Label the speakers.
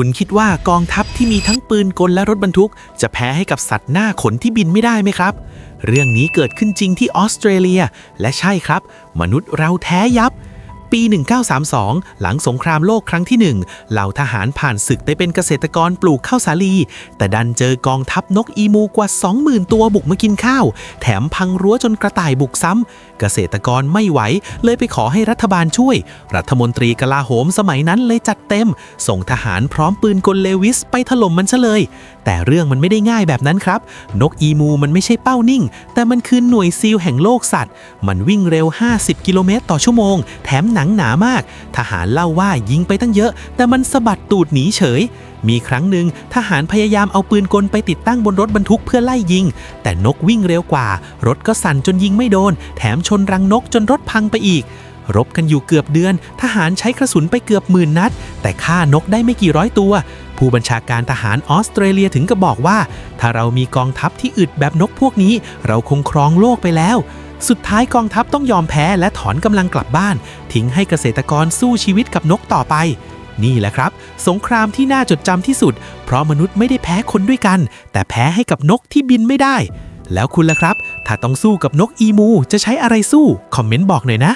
Speaker 1: คุณคิดว่ากองทัพที่มีทั้งปืนกลและรถบรรทุก จะแพ้ให้กับสัตว์หน้าขนที่บินไม่ได้ไหมครับ เรื่องนี้เกิดขึ้นจริงที่ออสเตรเลีย และใช่ครับ มนุษย์เราแท้ยับ ปี 1932 หลังสงครามโลกครั้งที่ 1 เหล่าทหารผ่านศึกไปเป็นเกษตรกรปลูกข้าวสาลี แต่ดันเจอกองทัพนกอีมูกว่า 20,000 ตัวบุกมากินข้าว แถมพังรั้วจนกระต่ายบุกซ้ำ เกษตรกรไม่ไหว เลยไปขอให้รัฐบาลช่วย รัฐมนตรีกลาโหมสมัยนั้นเลยจัดเต็ม ส่งทหารพร้อมปืนกลเลวิสไปถล่มมันซะเลย แต่เรื่องมันไม่ได้ง่ายแบบนั้นครับ นกอีมูมันไม่ใช่เป้านิ่ง แต่มันคือหน่วยซีลแห่งโลกสัตว์ มันวิ่งเร็ว 50 กิโลเมตรต่อชั่วโมง แถมหนังหนามาก ทหารเล่าว่ายิงไปตั้งเยอะ แต่มันสะบัดตูดหนีเฉย มีครั้งหนึ่งทหารพยายามเอาปืนกลไปติดตั้งบนรถบรรทุกเพื่อไล่ยิง แต่นกวิ่งเร็วกว่า รถก็สั่นจนยิงไม่โดน แถมชนรังนกจนรถพังไปอีก รบกันอยู่เกือบเดือน ทหารใช้กระสุนไปเกือบหมื่นนัด แต่ฆ่านกได้ไม่กี่ร้อยตัว ผู้บัญชาการทหารออสเตรเลียถึงกับบอกว่า ถ้าเรามีกองทัพที่อึดแบบนกพวกนี้ เราคงครองโลกไปแล้ว สุดท้ายกองทัพต้องยอมแพ้และถอนกำลังกลับบ้าน ทิ้งให้เกษตรกรสู้ชีวิตกับนกต่อไป นี่แหละครับ สงครามที่น่าจดจำที่สุด เพราะมนุษย์ไม่ได้แพ้คนด้วยกัน แต่แพ้ให้กับนกที่บินไม่ได้ แล้วคุณล่ะครับ ถ้าต้องสู้กับนกอีมู จะใช้อะไรสู้ คอมเมนต์บอกหน่อยนะ